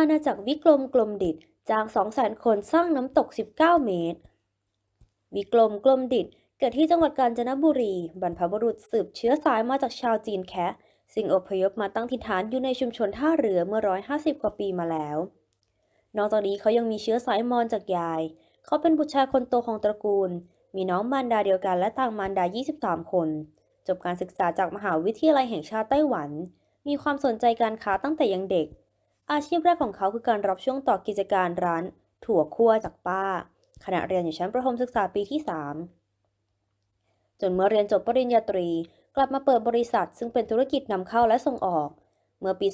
อาณาจักรวิกรมกลมดิตจ้าง200,000คนสร้างน้ำตก 19 เมตร วิกรมกลมดิตเกิดที่จังหวัดกาญจนบุรี บรรพบุรุษสืบเชื้อสายมาจากชาวจีนแคะ ซึ่งอพยพมาตั้งถิ่นฐานอยู่ในชุมชนท่าเรือเมื่อ 150 กว่าปีมาแล้ว นอกจากนี้เขายังมีเชื้อสายมอญจากยาย เขาเป็นบุตรชายคนโตของตระกูล มีน้องมารดาเดียวกันและต่างมารดา 23 คน จบการศึกษาจากมหาวิทยาลัยแห่งชาติไต้หวัน มีความสนใจการค้าตั้งแต่ยังเด็ก อาชีพแรกของเขาคือการรับช่วงต่อกิจการร้าน ถั่วคั่วจากป้า ขณะเรียนอยู่ชั้นประถมศึกษาปีที่ 3 จนเมื่อเรียนจบปริญญาตรี กลับมาเปิดบริษัท ซึ่งเป็นธุรกิจนำเข้าและส่งออก เมื่อปี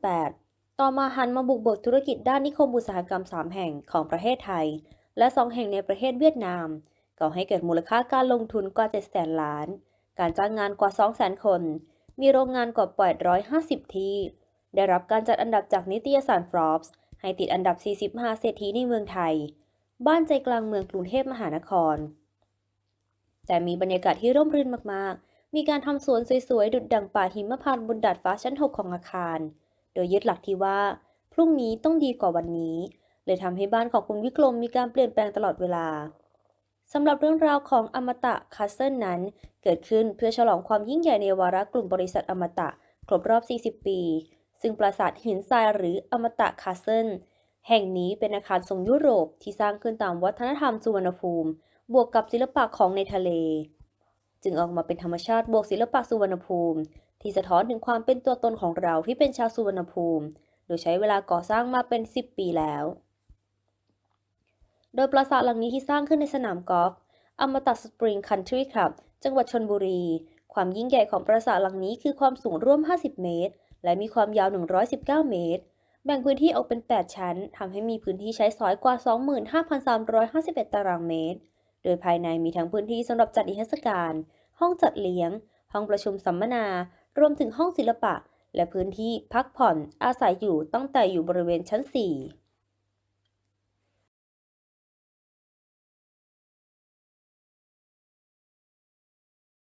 2518 ต่อมาหันมาบุกเบิกธุรกิจด้านนิคมอุตสาหกรรม 3 แห่งของประเทศไทย และ 2 แห่งในประเทศเวียดนาม ก่อให้เกิดมูลค่าการลงทุนกว่า 700,000ล้าน การจ้างงานกว่า 200,000 คน มีโรงงานกว่า 850 ที่ ได้รับการจัดอันดับจากนิตยสาร Forbes ให้ติดอันดับ 40มหาเศรษฐีในเมืองไทย บ้านใจกลางเมืองกรุงเทพมหานคร แต่มีบรรยากาศที่ร่มรื่นมากๆ มีการทำสวนสวยๆ ดุดดังป่าหิมพานต์บนดาดฟ้าชั้น 6 ของอาคาร โดยยึดหลักที่ว่า พรุ่งนี้ต้องดีกว่าวันนี้ เลยทำให้บ้านของคุณวิกรมมีการเปลี่ยนแปลงตลอดเวลาสำหรับเรื่องราวของอมตะคาสเซิลนั้น เกิดขึ้นเพื่อฉลองความยิ่งใหญ่ในวาระกลุ่มบริษัทอมตะ ครบรอบ 40 ปี ซึ่งปราสาทหินทรายหรืออมตะคาสเซิลแห่งนี้เป็นอาคารทรงยุโรปที่สร้างขึ้นตามวัฒนธรรมสุวรรณภูมิ บวกกับศิลปะของในทะเล จึงออกมาเป็นธรรมชาติบวกศิลปะสุวรรณภูมิ ที่สะท้อนถึงความเป็นตัวตนของเราที่เป็นชาวสุวรรณภูมิ โดยใช้เวลาก่อสร้างมาเป็น 10 ปีแล้ว โดยปราสาทหลังนี้ที่สร้างขึ้นในสนามกอล์ฟอมตะสปริงคันทรีคลับจังหวัดชนบุรี ความยิ่งใหญ่ของปราสาทหลังนี้คือความสูงร่วม 50 เมตร และมีความยาว 119 เมตร แบ่งพื้นที่ออกเป็น 8 ชั้น ทำให้มีพื้นที่ใช้สอยกว่า 25,351 ตารางเมตร โดยภายในมีทั้งพื้นที่สำหรับจัดนิทรรศการ ห้องจัดเลี้ยง ห้องประชุมสัมมนา รวมถึงห้องศิลปะ และพื้นที่พักผ่อนอาศัยอยู่ตั้งแต่อยู่บริเวณชั้น 4